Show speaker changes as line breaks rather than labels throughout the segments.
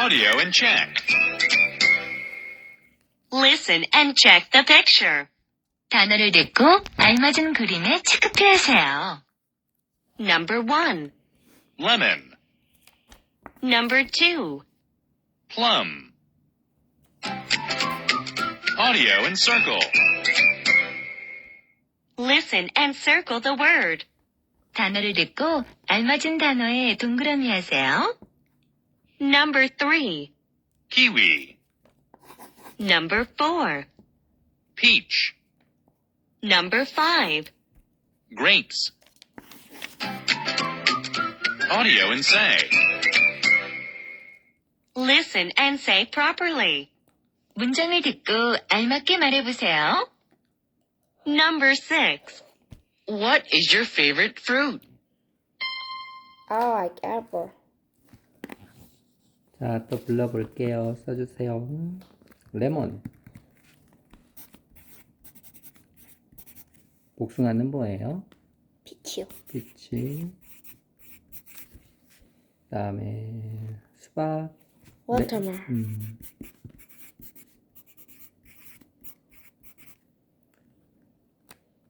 Audio and check.
Listen and check the picture.
단어를 듣고 알맞은 그림에 체크표하세요.
Number one.
Lemon.
Number two.
Plum. Audio and circle.
Listen and circle the word.
단어를 듣고 알맞은 단어에 동그라미 하세요.
Number three.
Kiwi.
Number four.
Peach.
Number five.
Grapes. Audio and say.
Listen and say properly.
문장을 듣고 알맞게 말해보세요.
Number six.
What is your favorite fruit?
I like apple.
자, 또 불러볼게요. 써주세요. 레몬. 복숭아는 뭐예요?
피치요.
피치. 그 다음에 수박.
워터멜.
음.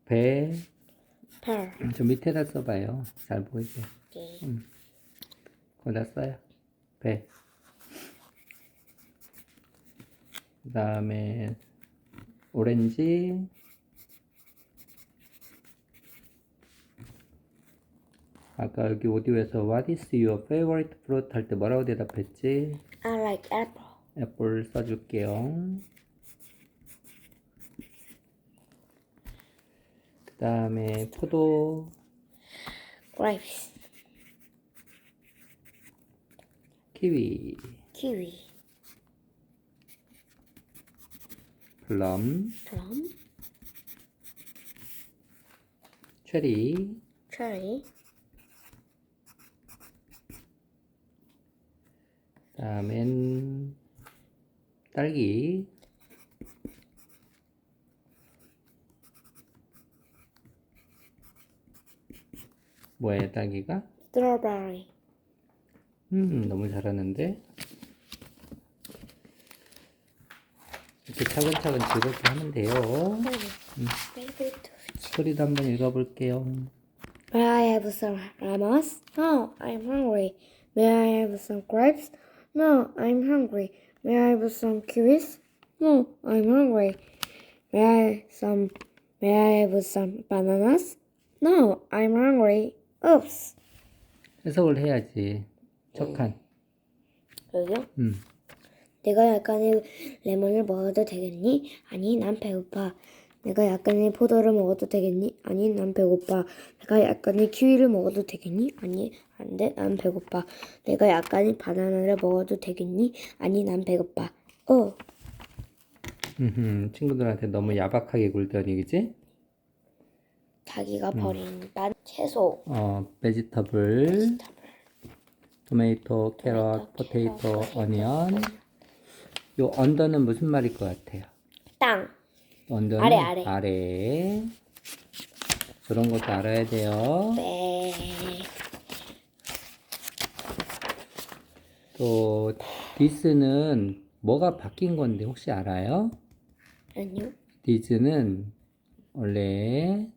배.
pear.
저 밑에다 써봐요. 잘 보이게.
네.
거기다 써요. 배. 그 다음에 오렌지. 아까 여기 오디오에서 What is your favorite fruit 할 때 뭐라고 대답했지?
I like apple.
애플 써줄게요. 그 다음에 포도,
grapes.
키위,
kiwi.
플 럼,
plum.
체리,
cherry.
다음엔 딸기, 뭐예요 딸기가?
strawberry.
음 너무 잘하는데 이렇게 차근차근 즐겁게 하면 돼요
favorite.
소리도 한번 읽어볼게요
May I have some lemons? No, I'm hungry. May I have some grapes? No, I'm hungry. May I have some kiwis? No, I'm hungry. May I some May I have some bananas? No, I'm hungry. Oops.
해석을 해야지 척한
여기요?
음.
내가 약간의 레몬을 먹어도 되겠니? 아니, 난 배고파. 내가 약간의 포도를 먹어도 되겠니? 아니, 난 배고파. 내가 약간의 키위를 먹어도 되겠니? 아니, 안 돼, 난 배고파. 내가 약간의 바나나를 먹어도 되겠니? 아니, 난 배고파. 어,
친구들한테 너무 야박하게 굴더니 그지?
자기가 버린 난 채소.
어, 베지터블 토메이토, 캐럿, 포테이토, 어니언 요 언더는 무슨 말일 것 같아요?
땅.
언더는
아래, 아래.
아래. 그런 것도 알아야 돼요.
네.
또 디스는 뭐가 바뀐 건데 혹시 알아요?
아니요.
디스는 원래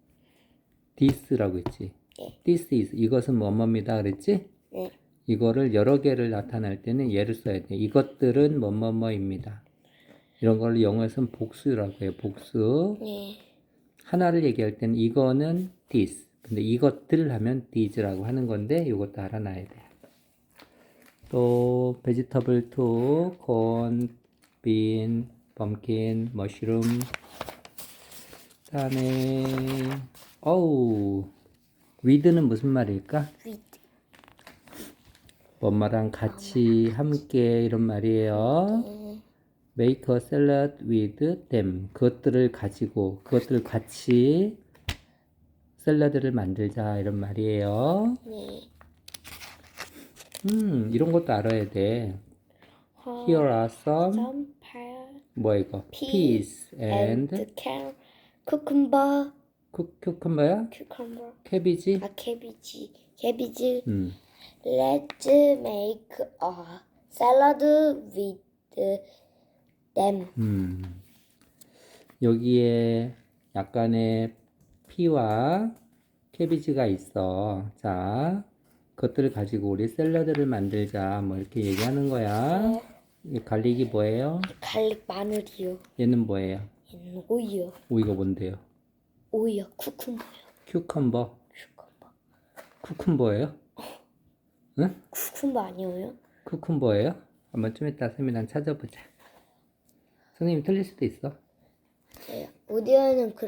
디스라고 했지.
네.
디스 is 이것은 뭐뭐입니다 그랬지?
네.
이거를 여러 개를 나타낼 때는 얘를 써야 돼. 이것들은 뭐뭐뭐입니다. 이런 걸 영어에서는 복수라고 해요. 복수.
네.
하나를 얘기할 때는 이거는 this. 근데 이것들 하면 these라고 하는 건데 이것도 알아놔야 돼. 또 vegetable to corn, bean, pumpkin, mushroom. 그다음에 어우 with는 무슨 말일까?
with.
엄마랑 같이 함께 이런 말이에요.
네.
Make a salad with them. 그것들을 가지고 그것들을 같이 샐러드를 만들자 이런 말이에요.
네.
음, 이런 것도 알아야 돼.
어,
Here are some 뭐 이거? Peas and
and carrot, cucumber,
쿠, 쿠컴버야?
cucumber.
캐비지?
아, 캐비지, 캐비지.
음.
Let's make a salad with them.
음. 여기에 약간의 피와 캐비지가 있어. 자, 그것들을 가지고 우리 샐러드를 만들자. 뭐 이렇게 얘기하는 거야. 이 갈릭이 뭐예요?
갈릭 마늘이요.
얘는 뭐예요?
얘는 오이요.
오이가 뭔데요?
오이요. 쿠kum버요.
큐컴버.
쿠kum버.
쿠쿤버예요? 응?
쿠kum버 아니에요?
쿠쿤버예요? 한번 좀 이따 쌤이랑 찾아보자. 선생님 틀릴 수도 있어.
네. 오디오는 그